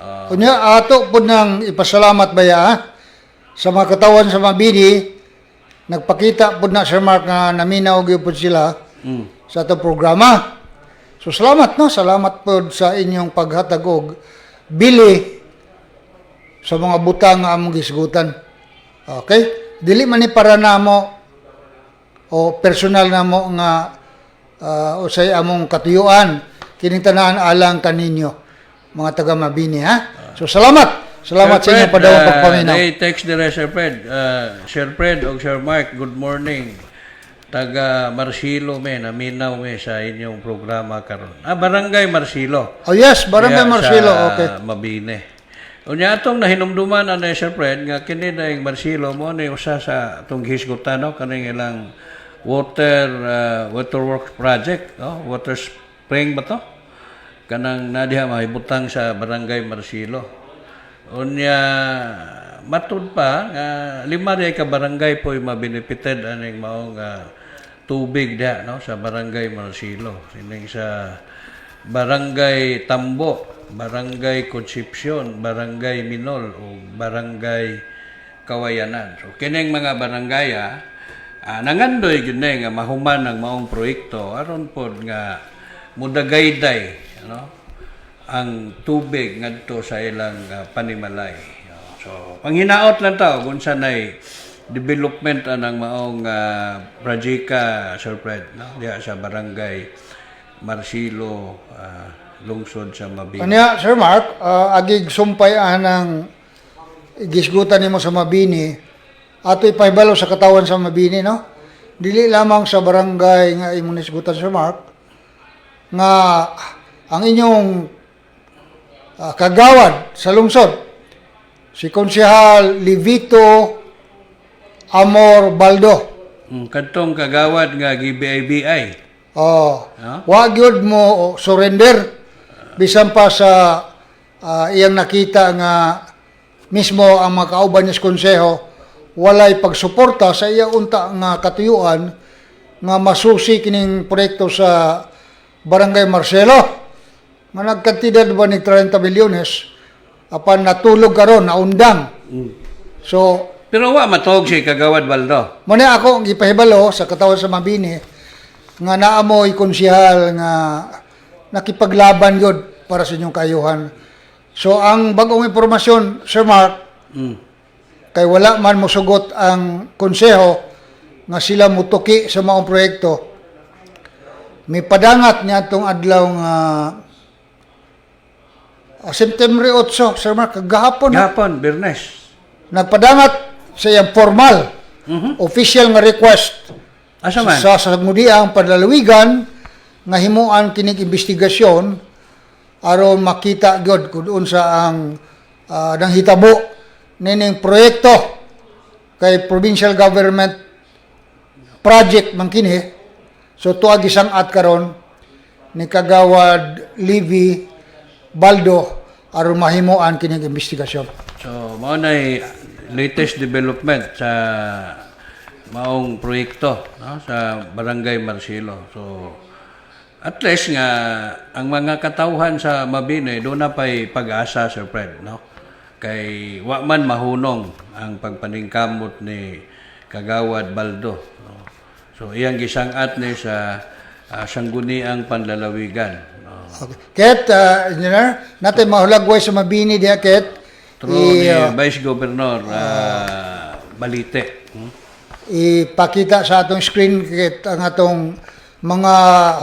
Kunya ato po nang ipasalamat baya sa mga katawan sa Mabini nagpakita po na Sir Mark na naminaw gyud po sila Mm. sa atong programa. So salamat no, salamat po sa inyong paghatag og bili sa mga butang nga among gisgutan. Okay? Dili man ni para namo o personal namo nga ah, usay among katuyuan kining tanan alang kaninyo mga taga Mabini ha. So salamat. Salamat sa inyong padawang uh, pagpaminaw. They text dire Sir Fred. Uh, Sir Fred o Sir Mark, good morning. Taga Marcilo me, naminaw me sa inyong programa karon. Ah, Barangay Marcilo. Oh yes, Barangay Diya Marcelo. sa Okay. Mabine. Unya atong nahinumduman ana Sir Fred nga kini daing Marcelo mo ni usa sa atong hisgutan no kaning ilang water uh, waterworks project no water spring ba to kanang nadiha mahibutang sa barangay Marcelo unya matud pa nga lima ri ka barangay po mabenefited aning mao nga tubig da no sa barangay Marcelo sining sa barangay Tambo barangay Concepcion barangay Minol o barangay Kawayanan. So kining mga barangaya ah, nangandoy gyud nga mahuman ang maong proyekto. Aron pod nga mudagayday ano ang tubig ngadto sa ilang ah, panimalay. So, panghinaot lang tao kung sanay development anang maong uh, Brajika Sir Fred, no? Diya sa barangay Marcilo, ah, lungsod sa Mabini. Kanya, Sir Mark, ah, agig sumpay anang gisgutan nimo sa Mabini, ato ipahibalo sa katawan sa Mabini, no? Dili lamang sa barangay nga imong nisgutan, Sir Mark, nga ang inyong ah, kagawad sa lungsod, si Konsehal Livito Amor Baldo. Mm, kagawad nga GBIBI. Oh, Ha? wa gyud mo surrender bisan pa sa ah, iyang nakita nga mismo ang mga kauban niya sa konseho walay pagsuporta sa iya unta nga katuyuan nga masusi kining proyekto sa Barangay Marcelo nga nagkantidad ba ni 30 milyones apan natulog karon naundang so Pero wa matog si kagawad Baldo. Muna ako ang ipahibalo sa katawan sa Mabini nga naamoy konsihal nga nakipaglaban yun para sa inyong kayuhan. So ang bagong impormasyon, Sir Mark, Mm. kay wala man mosugot ang konseho nga sila mutuki sa maong proyekto. May padangat niya itong adlaw nga ah, September 8, Sir Mark, kagahapon na Gapon, Bernes. nagpadangat sa iyang formal official nga request Asa man? sa samudiang padlalawigan nga himuan kining investigasyon aron makita gyud kung unsa ang uh, nang hitabo nining proyekto kay provincial government project man kini so tuag isang at karon ni kagawad Livy Baldo aron mahimuan kining investigasyon So, mao na latest development sa maong proyekto no? sa Barangay Marcelo. So, at least nga ang mga katauhan sa Mabini doon na pa'y pag-asa Sir Fred no kay wa man mahunong ang pagpaningkamot ni Kagawad Baldo no? so iyang gisangat ni sa uh, sangguniang panlalawigan no? Okay. Ket, uh, engineer, natin mahulagway sa mabini diya, Ket. through ni uh, Vice Governor ah, Balite hmm? ipakita sa atong screen Ket, ang atong mga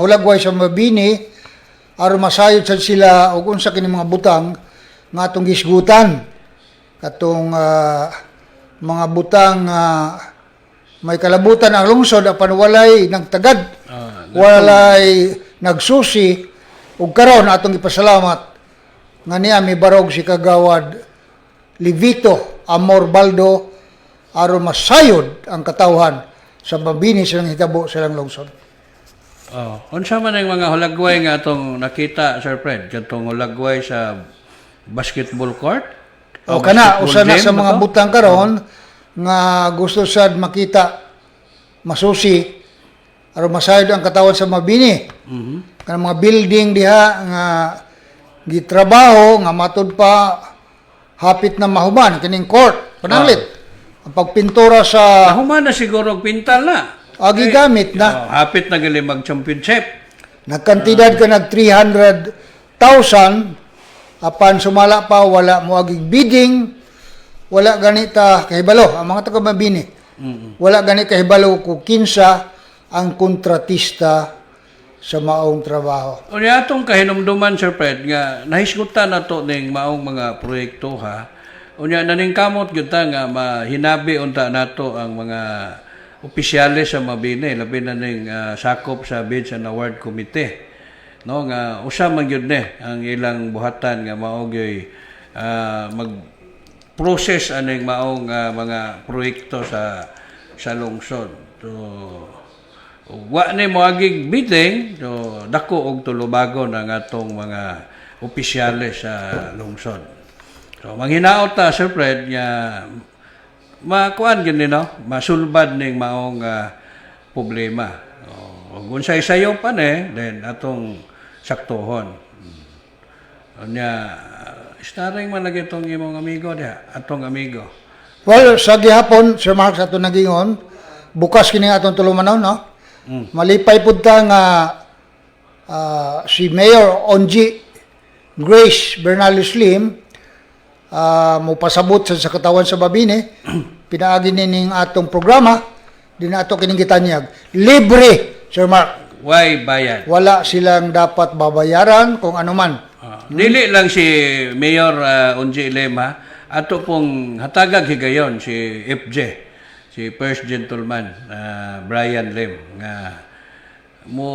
hulagway sa mabini aron masayod sad sila og unsa kini mga butang nga atong gisgutan katong ah, mga butang nga may kalabutan ang lungsod apan walay nagtagad Ah, walay nagsusi ug karon atong ipasalamat nga niya mi barog si kagawad Livito Amor Baldo aron masayod ang katawhan sa mabini silang hitabo silang lungsod. Oh, unsa man ang mga hulagway nga atong nakita Sir Fred katong hulagway sa basketball court? O kana basketball usa na sa mga butang karon nga gusto sad makita masusi aron masayod ang katawan sa mabini. Mhm. Kanang mga building diha nga gitrabaho nga matud pa hapit na mahuman kining court. Pananglit ang pagpintura sa Nahuman na siguro og pintal na. agi gamit na. Oh, hapit na gali mag-championship. nagkantidad ka nag 300,000 apan sumala pa wala mo agig bidding. Wala ganita kahibalo. Ang mga taga Mabini wala gani kahibalo ko kinsa ang kontratista sa maong trabaho Unya atong kahinumduman Sir Fred nga nahisgutan nato ning maong mga proyekto ha. Unya naning kamot gyud ta nga mahinabi unta nato ang mga opisyales sa Mabini labi na ning ah, sakop sa Bids and Award Committee. No nga usa man gyud ni ang ilang buhatan nga mao gyoy ah, mag process aning maong ah, mga proyekto sa sa lungsod. So, wa ni mo agig bidding so dako og tulubagon ang atong mga opisyales sa lungsod. So manghinaot ta Sir Fred nga makuan gyud ni no masulbad ning maong ah, problema. O unsay sayo pa ni then atong saktuhon. Nya staring man lagi itong imong amigo diha, atong amigo. Well, sa gihapon, Sir Mark, sa itong nagingon, bukas kini atong tulumanon, no? Malipay pud ta nga ah, si Mayor Onji Grace Bernales Lim ah, mo pasabot sa, sa katawan sa Babine, pinaagi ning atong programa, din ato kining gitanyag. Libre, Sir Mark. Why bayad? Wala silang dapat babayaran kung ano man. Ah, dili lang si Mayor uh, Unji Lema, ato pong hatagag higayon si FJ, si First Gentleman ah, Brian Lim nga mo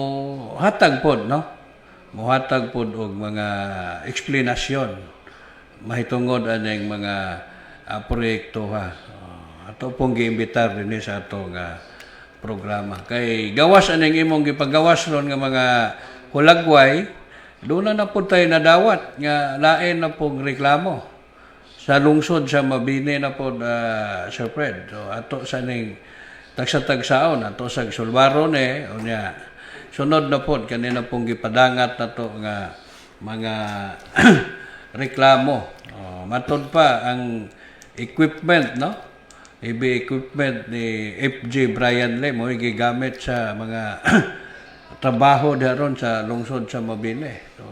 hatag pod no. Mo hatag pod og mga eksplanasyon mahitungod aning mga ah, proyekto ha. Ah, ato pong giimbitar dinhi sa ato nga programa. Kay gawas aning imong gipagawas ron nga mga hulagway, doon na na po tayo nadawat nga lain na pong reklamo sa lungsod sa Mabini na po uh, Sir Fred. So ato sa ning tagsa-tagsaon ato sa sulbaro ni unya sunod na po kanina pong gipadangat na to nga mga reklamo. Oh, matod pa ang equipment no heavy equipment ni FJ Brian Lim mo gigamit sa mga trabaho daron sa lungsod sa Mabini. So,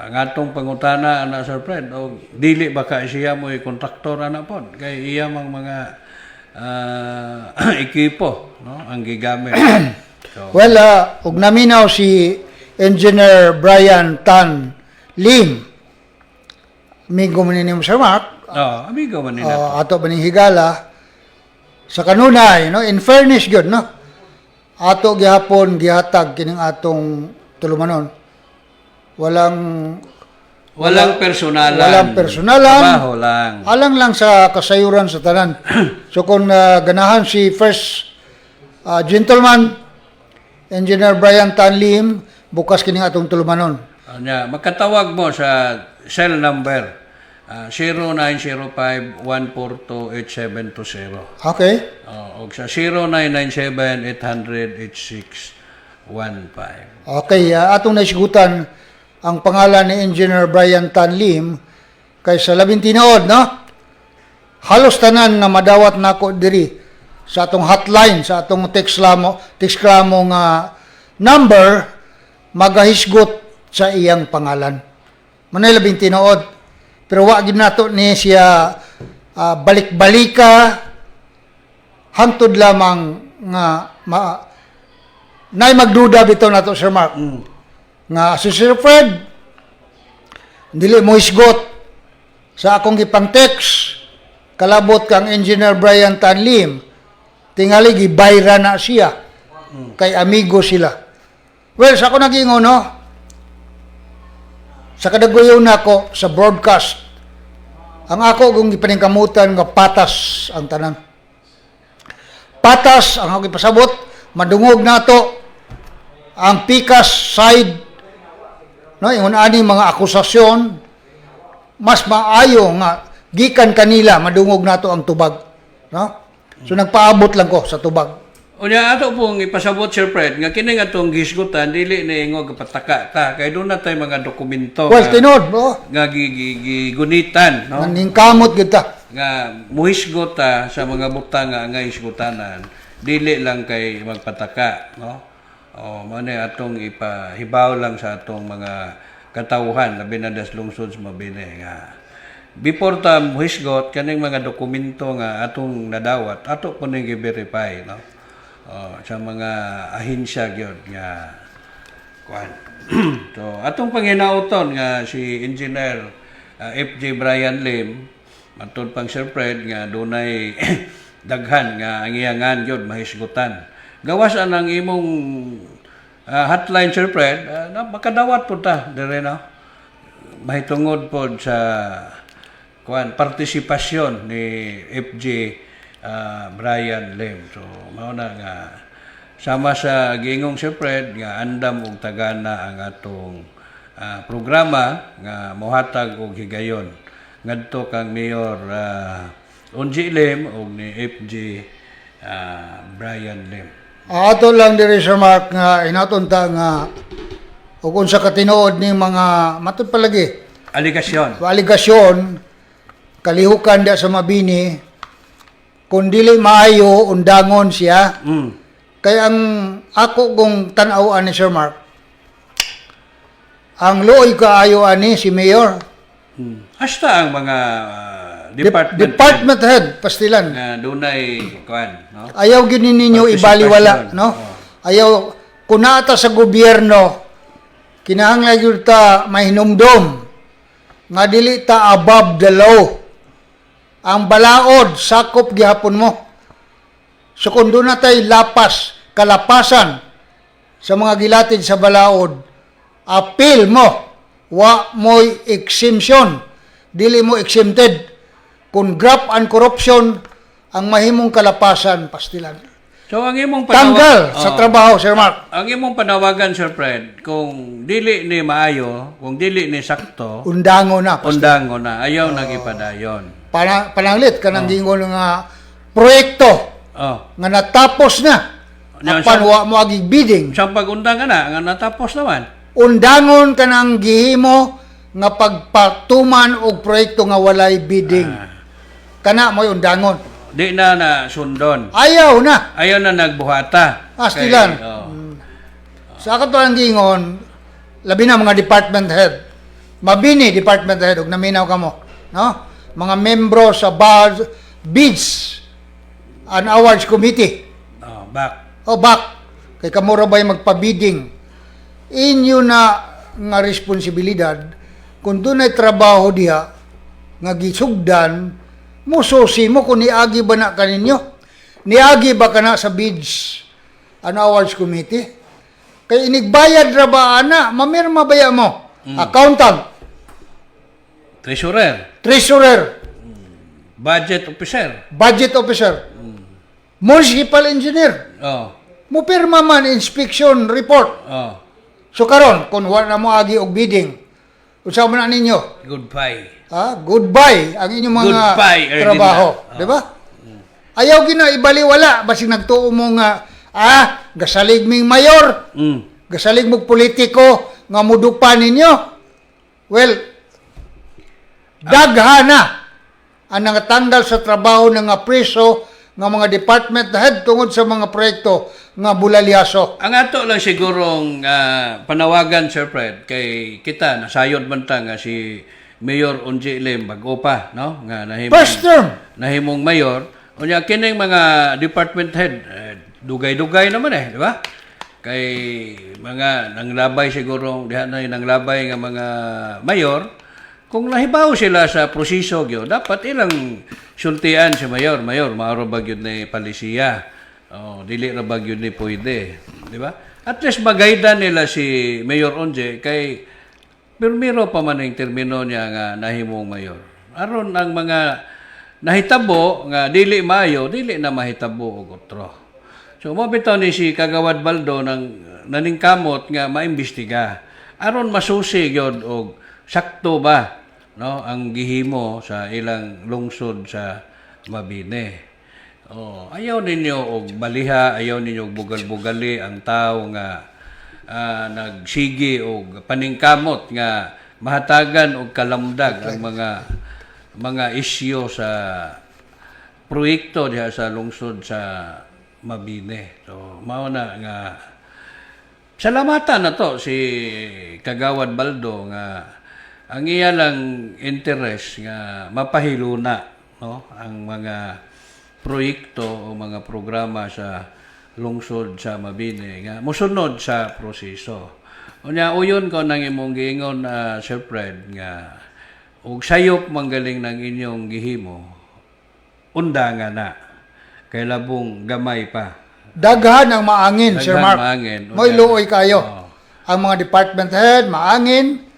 ang atong pangutana ana Sir Fred o dili baka siya mo kontraktor ana pod kay iya mang mga ah, ekipo no ang gigamit. so, Well, uh, ug naminaw si Engineer Brian Tan Lim. Migo man ni Sir Mark, oh, amigo man nila. uh, ato ba higala sa kanunay, no? In fairness gyud, no? Ato gihapon gihatag kining atong tulumanon. Walang walang personalan. walang personalan. Trabaho lang. alang lang sa kasayuran sa tanan. so kung uh, ganahan si first uh, gentleman Engineer Brian Tan Lim bukas kining atong tulumanon. Anya, magkatawag mo sa cell number ah, 0905-142-8720. Okay? Oh, o sa 0997-800-8615. Okay, uh, atong naisigutan ang pangalan ni Engineer Brian Tan Lim kay sa labing tinuod, no? Halos tanan nga madawat nako diri sa atong hotline, sa atong text lamo, text lamo nga number magahisgot sa iyang pangalan. Manay labing tinuod. Pero wa gid nato ni siya ah, balik-balika hantod lamang nga ma, nay magduda bitaw nato Sir Mark nga si Sir Fred dili mo isgot sa akong gipang text. Kalabot kang engineer Brian Tanlim. Tingali gibayra na siya. Kay amigo sila. Well sa ako nagingon no? Sa kadaguyon nako sa broadcast ang ako kung gipaningkamutan nga patas ang tanan patas ang ako ipasabot madungog nato ang pikas side no ingon ani mga akusasyon mas maayo nga gikan kanila madungog nato ang tubag no? So nagpaabot lang ko sa tubag. Unya ato pong ipasabot Sir Fred nga kini nga tong gisgutan dili ni ingog pataka ta kay doon na tay mga dokumento Well, nga, tinod, bro. nga gi- gi- gigunitan no? Naning kamot gid ta. nga muhisgot ta sa mga butang nga nga isgutanan. Dili lang kay magpataka no o mo ni atong ipahibaw lang sa atong mga katawhan labi na das lungsod sa mabini nga. Before ta muhisgot kaning mga dokumento nga atong nadawat ato po ning i-verify no? O, sa mga ahensya gyud nga kuan. So atong panginauton nga si engineer uh, FJ Brian Lim matod pang Sir Fred nga dunay daghan nga ang iyangan gyud mahisgutan gawas ang imong ah, hotline Sir Fred. Ah, na makadawat po ta dire no? Mahitungod po sa kuan partisipasyon ni FJ ah, Brian Lim. So mao na nga sama sa gingong Sir Fred nga andam og tagana ang atong ah, programa nga mohatag og higayon. Ngadto kang Mayor uh, Unji Lim og ni FJ ah, Brian Lim. Ato lang diri sa Mark nga inaton ta nga ug unsa ka tinuod ning mga matud palagi Aligasyon. aligasyon kalihukan da sa mabini kung dili maayo undangon siya Mm. kaya ang ako kung tan-awan ni Sir Mark ang luoy kaayo ani si Mayor Mm. Hasta ang mga ah, department, department head. pastilan. Nga dunay kuan, no? ayaw gini ninyo ibaliwala no? Oo. ayaw kunata sa gobyerno kinahanglan gyud ta mahinumdom nga dili ta above the law. Ang balaod sakop gihapon mo. So kung doon na tay lapas kalapasan sa mga gilatid sa balaod appeal mo wa mo'y exemption. Dili mo exempted kung graft and corruption ang mahimong kalapasan pastilan. So ang imong tanggal panawa- sa trabaho sir Mark. Ang imong panawagan Sir Fred, kung dili ni maayo, kung dili ni sakto, undango na pas- undango na, ayaw nang ipadayon. Pana, pananglit kanang gingon nga proyekto Oh. nga natapos na. Yan, apan wa mo agig bidding. Sa pag-undang na, nga natapos naman. undangon kanang gihimo nga pagpatuman og proyekto nga walay bidding. Ah. Kana mo'y undangon Di na na sundon. ayaw na Ayaw na nagbuhata. Astilan. Kay- oh. sa ato ang gingon labi na mga department head mabini department head ug naminaw kamo no mga membro sa BAD bids and awards committee Oh, back. o bak kay kamura ba'y magpabidding inyo na nga responsibilidad kung doon ay trabaho diha nga gisugdan mususi mo kung niagi ba na kaninyo niagi ba ka na sa bids and awards committee? Kay inigbayad ra ba ana? Mamirma baya mo? Accountant. Treasurer. treasurer. Budget officer. budget officer. Municipal engineer. Oh. mo pirma man inspection report. Oh. So karon kung wala na mo agi og bidding, man na ninyo? Goodbye. Ha? Goodbye ang inyong mga Goodbye, Erlinda. trabaho, Ah. di ba? Ayaw gina ibaliwala basig nagtuo mo nga ah gasalig ming mayor, Mm. gasalig mo politiko nga mudupa ninyo. Well, daghana ang nangatanggal sa trabaho ng nga preso nga mga department head tungod sa mga proyekto nga bulalyaso. Ang ato lang sigurong ah, panawagan, Sir Fred, kay kita, nasayod man ta nga si Mayor Unji Lim bago pa, no? Nga nahimong, First term, nahimong mayor. Unya, kining mga department head, eh, dugay-dugay naman eh, di ba? Kay mga nanglabay siguro, diha na yung nanglabay nga mga mayor, kung nahibaw sila sa proseso gyud dapat ilang sultian si mayor. Mayor maaro ba gyud ni palisiya oh dili ra ba gyud ni pwede di ba? At least magayda nila si mayor Onje kay pirmiro pa man ang termino niya nga nahimong mayor. Aron ang mga nahitabo nga dili maayo dili na mahitabo og otro. So mo bitaw ni si Kagawad Baldo ng naningkamot nga maimbestiga. Aron masusi gyud og sakto ba no ang gihimo sa ilang lungsod sa Mabine. Oh, ayaw ninyo og baliha, ayaw ninyo og bugal-bugali ang tao nga ah, nagsigi og paningkamot nga mahatagan og kalamdag ang mga mga isyu sa proyekto diha sa lungsod sa Mabine. So mao na nga Salamatan na to si Kagawad Baldo nga ang iya lang interest nga mapahiluna no ang mga proyekto o mga programa sa lungsod sa Mabini nga musunod sa proseso. Unya uyon ko nang imong giingon na Sir Fred nga ug sayop manggaling ng inyong gihimo undangan na kay labong gamay pa. Daghan ang maangin, Sir Daghan Mark. maangin. Mo'y luoy kayo. Oo. Ang mga department head, maangin.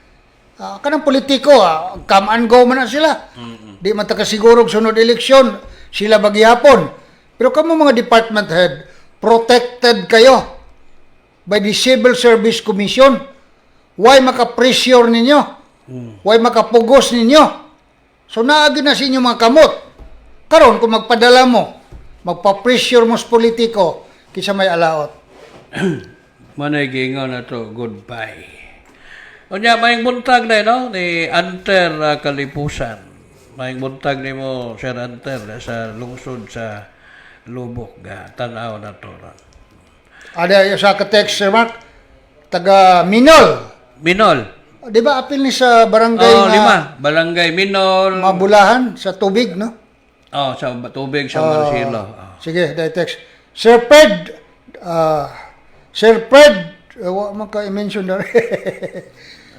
Ah, kanang politiko, ah, come and go man na sila. Di man ta kasigurog sunod eleksyon, sila bagyapon. Pero kamo mga department head, protected kayo by the Civil Service Commission. Why maka-pressure ninyo? Why makapugos ninyo? So naagi na sa inyo mga kamot. Karon kung magpadala mo, magpa-pressure mo sa politiko, kisa may alaot. Manay gingon na to, goodbye. Unya, may buntag na, no? Ni Anter uh, Kalipusan. May buntag ni mo, Sir Anter, eh, sa lungsod sa Lubok. Ga, tanaw na to. Ada yung sa ka-text, Sir Mark, taga Minol. Minol. Di ba apil ni sa barangay Oh, nga lima. Barangay Minol. mabulahan sa tubig, no? oh, sa tubig sa Marcelo. Oh. Sige, dahil text. Sir Fred, ah, Sir Fred, uh, wa man ka i-mention na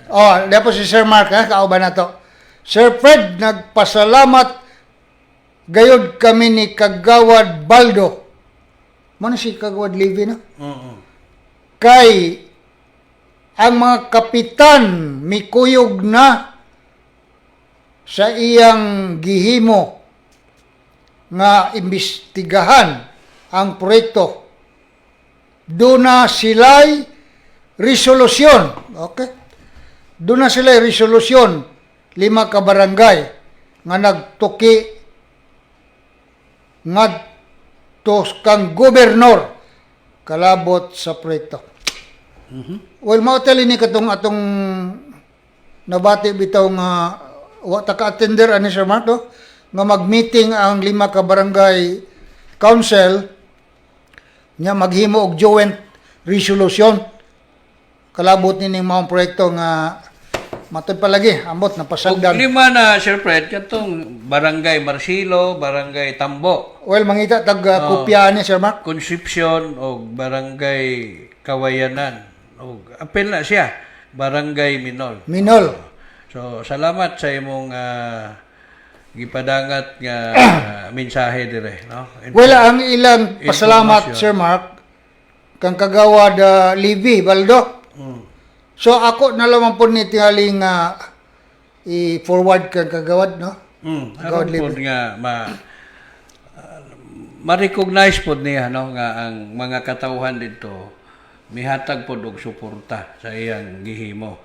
oh, dapat si Sir Mark, ha? Kauban na to. Sir Fred, nagpasalamat gayod kami ni Kagawad Baldo. Mano si Kagawad Levi, no? Mm-mm. kay ang mga kapitan mikuyog na sa iyang gihimo nga imbestigahan ang proyekto. Doon na sila'y resolusyon. Okay? Doon na sila'y resolusyon. Lima ka barangay nga nagtuki nga kang gobernador kalabot sa proyekto. Well, mao tali ni katong atong nabati bitaw nga wa ta ka-attender ani Sir Mark no? nga mag-meeting ang lima ka barangay council nya maghimo og joint resolution kalabot ni ning maong proyekto nga matud palagi ambot na Ug pasagdan. lima na, Sir Fred, katong Barangay Marcelo, Barangay Tambo, Well, mangita tag uh, kopya ni Sir Mark. Concepcion o Barangay Kawayanan. O apel na siya, Barangay Minol. Minol. So salamat sa imong ah, gipadangat nga ah, mensahe dire, no? Well, ang ilang pasalamat. Sir Mark, kang kagawad uh, Libby Baldo. So ako na lamang po ni tingali nga i-forward kang kagawad, no? Mm, God aron pod nga ma ah, ma-recognize pod niya no nga ang mga katawhan dito mihatag pod og suporta sa iyang gihimo.